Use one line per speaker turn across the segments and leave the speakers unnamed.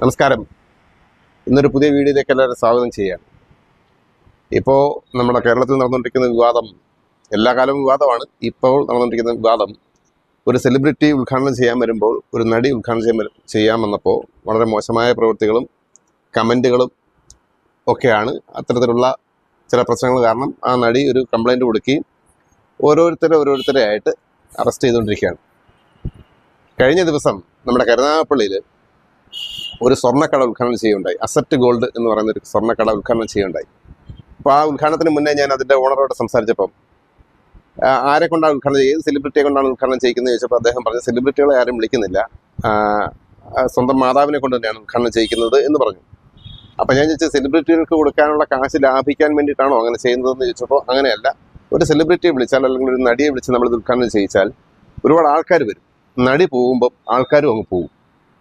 നമസ്കാരം. ഇന്നൊരു പുതിയ വീഡിയോയിലേക്ക് എല്ലാവരും സ്വാഗതം ചെയ്യാം ഇപ്പോൾ നമ്മുടെ കേരളത്തിൽ നടന്നുകൊണ്ടിരിക്കുന്ന വിവാദം എല്ലാ കാലവും വിവാദമാണ്. ഇപ്പോൾ നടന്നുകൊണ്ടിരിക്കുന്ന വിവാദം ഒരു സെലിബ്രിറ്റി ഉദ്ഘാടനം ചെയ്യാൻ വരുമ്പോൾ ഒരു നടി ഉദ്ഘാടനം ചെയ്യാൻ ചെയ്യാൻ വന്നപ്പോൾ വളരെ മോശമായ പ്രവൃത്തികളും കമന്റുകളും ഒക്കെയാണ് അത്തരത്തിലുള്ള ചില പ്രശ്നങ്ങൾ കാരണം ആ നടി ഒരു കംപ്ലൈന്റ് കൊടുക്കുകയും ഓരോരുത്തരെ ഓരോരുത്തരെ ആയിട്ട് അറസ്റ്റ് ചെയ്തുകൊണ്ടിരിക്കുകയാണ്. കഴിഞ്ഞ ദിവസം നമ്മുടെ കരുനാഗപ്പള്ളിയിൽ ഒരു സ്വർണക്കട ഉദ്ഘാടനം ചെയ്യുകയുണ്ടായി. അസറ്റ് ഗോൾഡ് എന്ന് പറയുന്ന ഒരു സ്വർണക്കട ഉദ്ഘാടനം ചെയ്യുകയുണ്ടായി. അപ്പോൾ ആ ഉദ്ഘാടനത്തിന് മുന്നേ ഞാൻ അതിന്റെ ഓണറോട് സംസാരിച്ചപ്പം ആരെ കൊണ്ടാണ് ഉദ്ഘാടനം ചെയ്യുന്നത് സെലിബ്രിറ്റിയെ കൊണ്ടാണ് ഉദ്ഘാടനം ചെയ്യിക്കുന്നത് ചോദിച്ചപ്പോൾ അദ്ദേഹം പറഞ്ഞു സെലിബ്രിറ്റികളെ ആരും വിളിക്കുന്നില്ല. സ്വന്തം മാതാവിനെ കൊണ്ട് തന്നെയാണ് ഉദ്ഘാടനം ചെയ്യിക്കുന്നത് എന്ന് പറഞ്ഞു. അപ്പം ഞാൻ ചോദിച്ചത് സെലിബ്രിറ്റികൾക്ക് കൊടുക്കാനുള്ള കാശ് ലാഭിക്കാൻ വേണ്ടിയിട്ടാണോ അങ്ങനെ ചെയ്യുന്നതെന്ന് ചോദിച്ചപ്പോൾ അങ്ങനെയല്ല. ഒരു സെലിബ്രിറ്റിയെ വിളിച്ചാൽ അല്ലെങ്കിൽ ഒരു നടിയെ വിളിച്ച് നമ്മൾ ഉദ്ഘാടനം ചെയ്യിച്ചാൽ ഒരുപാട് ആൾക്കാർ വരും. നടി പോകുമ്പോൾ ആൾക്കാരും അങ്ങ് പോകും.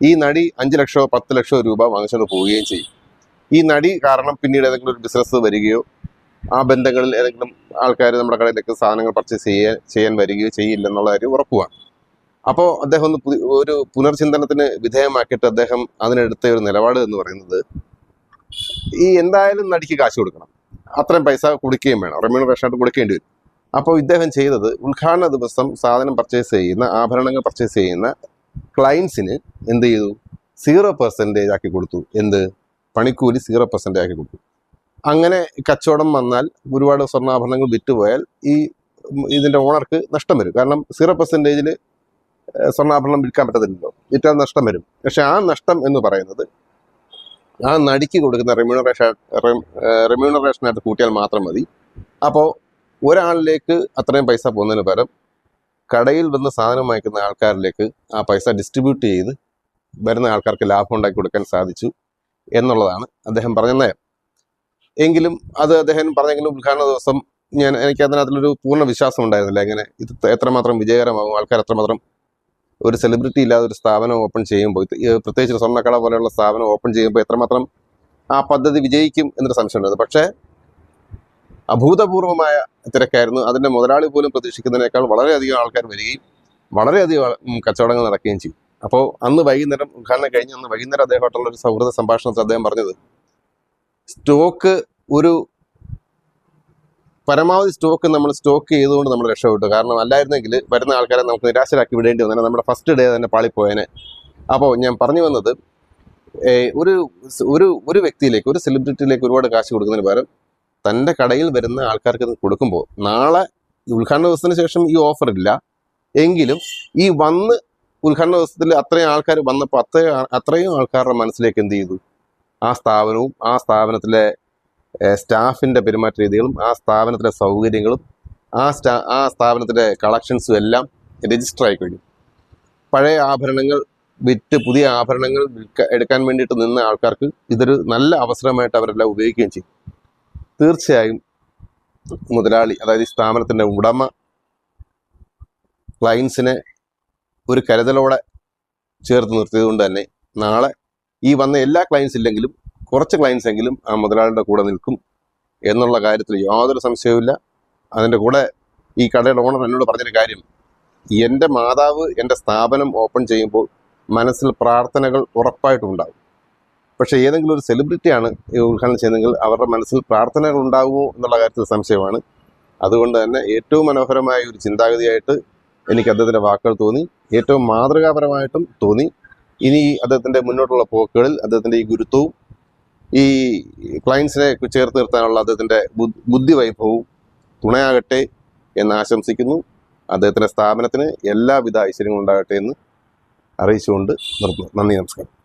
ഈ നടി അഞ്ച് ലക്ഷമോ പത്ത് ലക്ഷമോ രൂപ വാങ്ങിച്ചുകൊണ്ട് പോവുകയും ചെയ്യും. ഈ നടി കാരണം പിന്നീട് ഏതെങ്കിലും ഒരു ബിസിനസ് വരികയോ ആ ബന്ധങ്ങളിൽ ഏതെങ്കിലും ആൾക്കാർ നമ്മുടെ കടയിലേക്ക് സാധനങ്ങൾ പർച്ചേസ് ചെയ്യാൻ ചെയ്യാൻ വരികയോ ചെയ്യില്ലെന്നുള്ള കാര്യം ഉറപ്പുമാണ് അപ്പോൾ അദ്ദേഹം ഒന്ന് ഒരു പുനർചിന്തനത്തിന് വിധേയമാക്കിയിട്ട് അദ്ദേഹം അതിനെടുത്ത ഒരു നിലപാട് എന്ന് പറയുന്നത് ഈ എന്തായാലും നടിക്ക് കാശ് കൊടുക്കണം. അത്രയും പൈസ കൊടുക്കുകയും വേണം. റെമ്യൂണറേഷനായിട്ട് കൊടുക്കേണ്ടി വരും. അപ്പോൾ ഇദ്ദേഹം ചെയ്തത് ഉദ്ഘാടന ദിവസം സാധനം പർച്ചേസ് ചെയ്യുന്ന ആഭരണങ്ങൾ പർച്ചേസ് ചെയ്യുന്ന ക്ലയൻസിന് എന്ത് ചെയ്തു? സീറോ പെർസെന്റേജ് ആക്കി കൊടുത്തു. എന്ത്? പണിക്കൂലി സീറോ പെർസെന്റേജ് ആക്കി കൊടുത്തു. അങ്ങനെ കച്ചവടം വന്നാൽ ഒരുപാട് സ്വർണാഭരണങ്ങൾ വിറ്റുപോയാൽ ഈ ഇതിന്റെ ഓണർക്ക് നഷ്ടം വരും. കാരണം സീറോ പെർസെന്റേജിൽ സ്വർണാഭരണം വിൽക്കാൻ പറ്റത്തില്ലല്ലോ. വിറ്റാൽ നഷ്ടം വരും. പക്ഷെ ആ നഷ്ടം എന്ന് പറയുന്നത് ആ നടിക്ക് കൊടുക്കുന്ന റെമ്യൂണറേഷൻ റെമ്യൂണറേഷനായിട്ട് കൂട്ടിയാൽ മാത്രം മതി. അപ്പോൾ ഒരാളിലേക്ക് അത്രയും പൈസ പോകുന്നതിന് പകരം കടയിൽ വന്ന് സാധനം വാങ്ങിക്കുന്ന ആൾക്കാരിലേക്ക് ആ പൈസ ഡിസ്ട്രിബ്യൂട്ട് ചെയ്ത് വരുന്ന ആൾക്കാർക്ക് ലാഭം ഉണ്ടാക്കി കൊടുക്കാൻ സാധിച്ചു എന്നുള്ളതാണ് അദ്ദേഹം പറഞ്ഞ നയം. എങ്കിലും അത് അദ്ദേഹം പറഞ്ഞെങ്കിലും ഉദ്ഘാടന ദിവസം ഞാൻ എനിക്ക് അതിനകത്തുള്ളൊരു പൂർണ വിശ്വാസം ഉണ്ടായിരുന്നില്ല. എങ്ങനെ ഇത് എത്രമാത്രം വിജയകരമാകും ആൾക്കാർ എത്രമാത്രം ഒരു സെലിബ്രിറ്റി ഇല്ലാതെ ഒരു സ്ഥാപനം ഓപ്പൺ ചെയ്യുമ്പോൾ പ്രത്യേകിച്ച് സ്വർണക്കട പോലെയുള്ള സ്ഥാപനം ഓപ്പൺ ചെയ്യുമ്പോൾ എത്രമാത്രം ആ പദ്ധതി വിജയിക്കും എന്നൊരു സംശയമുണ്ടായിരുന്നു. പക്ഷേ അഭൂതപൂർവമായ തിരക്കായിരുന്നു. അതിന്റെ മുതലാളി പോലും പ്രതീക്ഷിക്കുന്നതിനേക്കാൾ വളരെയധികം ആൾക്കാർ വരികയും വളരെയധികം കച്ചവടങ്ങൾ നടക്കുകയും ചെയ്യും അപ്പോൾ അന്ന് വൈകുന്നേരം ഉദ്ഘാടനം കഴിഞ്ഞ് അന്ന് വൈകുന്നേരം അദ്ദേഹമായിട്ടുള്ള ഒരു സൗഹൃദ സംഭാഷണത്തിൽ അദ്ദേഹം പറഞ്ഞത് സ്റ്റോക്ക് ഒരു പരമാവധി സ്റ്റോക്ക് നമ്മൾ സ്റ്റോക്ക് ചെയ്തുകൊണ്ട് നമ്മൾ രക്ഷപ്പെട്ടു. കാരണം അല്ലായിരുന്നെങ്കിൽ വരുന്ന ആൾക്കാരെ നമുക്ക് നിരാശരാക്കി വിടേണ്ടി വന്നേനെ. നമ്മുടെ ഫസ്റ്റ് ഡേ തന്നെ പാളിപ്പോയേനെ. അപ്പോൾ ഞാൻ പറഞ്ഞു വന്നത് ഒരു ഒരു ഒരു വ്യക്തിയിലേക്ക് ഒരു സെലിബ്രിറ്റിയിലേക്ക് ഒരുപാട് കാശ് കൊടുക്കുന്നതിന് പകരം തന്റെ കടയിൽ വരുന്ന ആൾക്കാർക്ക് കൊടുക്കുമ്പോൾ നാളെ ഉദ്ഘാടന ദിവസത്തിന് ശേഷം ഈ ഓഫർ ഇല്ല. എങ്കിലും ഈ വന്ന് ഉദ്ഘാടന ദിവസത്തിൽ അത്രയും ആൾക്കാർ വന്നപ്പോൾ അത്രയും അത്രയും ആൾക്കാരുടെ മനസ്സിലേക്ക് എന്ത് ചെയ്തു? ആ സ്ഥാപനവും ആ സ്ഥാപനത്തിലെ സ്റ്റാഫിന്റെ പെരുമാറ്റ രീതികളും ആ സ്ഥാപനത്തിലെ സൗകര്യങ്ങളും ആ സ്റ്റാ ആ സ്ഥാപനത്തിലെ കളക്ഷൻസും എല്ലാം രജിസ്റ്റർ ആയി കഴിഞ്ഞു. പഴയ ആഭരണങ്ങൾ വിറ്റ് പുതിയ ആഭരണങ്ങൾ എടുക്കാൻ വേണ്ടിയിട്ട് നിന്ന ആൾക്കാർക്ക് ഇതൊരു നല്ല അവസരമായിട്ട് അവരെല്ലാം ഉപയോഗിക്കുകയും ചെയ്യും തീർച്ചയായും മുതലാളി അതായത് ഈ സ്ഥാപനത്തിന്റെ ഉടമ ക്ലയൻസിനെ ഒരു കരുതലോടെ ചേർത്ത് നിർത്തിയത് കൊണ്ട് തന്നെ നാളെ ഈ വന്ന എല്ലാ ക്ലയൻസ് ഇല്ലെങ്കിലും കുറച്ച് ക്ലയൻസ് എങ്കിലും ആ മുതലാളിയുടെ കൂടെ നിൽക്കും എന്നുള്ള കാര്യത്തിൽ യാതൊരു സംശയവുമില്ല. അതിന്റെ കൂടെ ഈ കടയുടെ ഓണർ എന്നോട് പറഞ്ഞൊരു കാര്യം എന്റെ മാതാവ് എന്റെ സ്ഥാപനം ഓപ്പൺ ചെയ്യുമ്പോൾ മനസ്സിൽ പ്രാർത്ഥനകൾ ഉറപ്പായിട്ടും ഉണ്ടാകും പക്ഷേ ഏതെങ്കിലും ഒരു സെലിബ്രിറ്റിയാണ് ഈ ഉദ്ഘാടനം ചെയ്യുന്നതെങ്കിൽ അവരുടെ മനസ്സിൽ പ്രാർത്ഥനകൾ ഉണ്ടാകുമോ എന്നുള്ള കാര്യത്തിൽ സംശയമാണ്. അതുകൊണ്ട് തന്നെ ഏറ്റവും മനോഹരമായ ഒരു ചിന്താഗതിയായിട്ട് എനിക്ക് അദ്ദേഹത്തിന്റെ വാക്കുകൾ തോന്നി. ഏറ്റവും മാതൃകാപരമായിട്ടും തോന്നി. ഇനി അദ്ദേഹത്തിന്റെ മുന്നോട്ടുള്ള പോക്കുകളിൽ അദ്ദേഹത്തിന്റെ ഈ ഗുരുത്വവും ഈ ക്ലയൻസിനെ ചേർത്ത് നിർത്താനുള്ള അദ്ദേഹത്തിന്റെ ബുദ്ധി ബുദ്ധിവൈഭവവും തുണയാകട്ടെ എന്ന് ആശംസിക്കുന്നു. അദ്ദേഹത്തിന്റെ സ്ഥാപനത്തിന് എല്ലാവിധ ഐശ്വര്യങ്ങളും ഉണ്ടാകട്ടെ എന്ന് അറിയിച്ചുകൊണ്ട് നിർത്തുന്നു. നന്ദി നമസ്കാരം.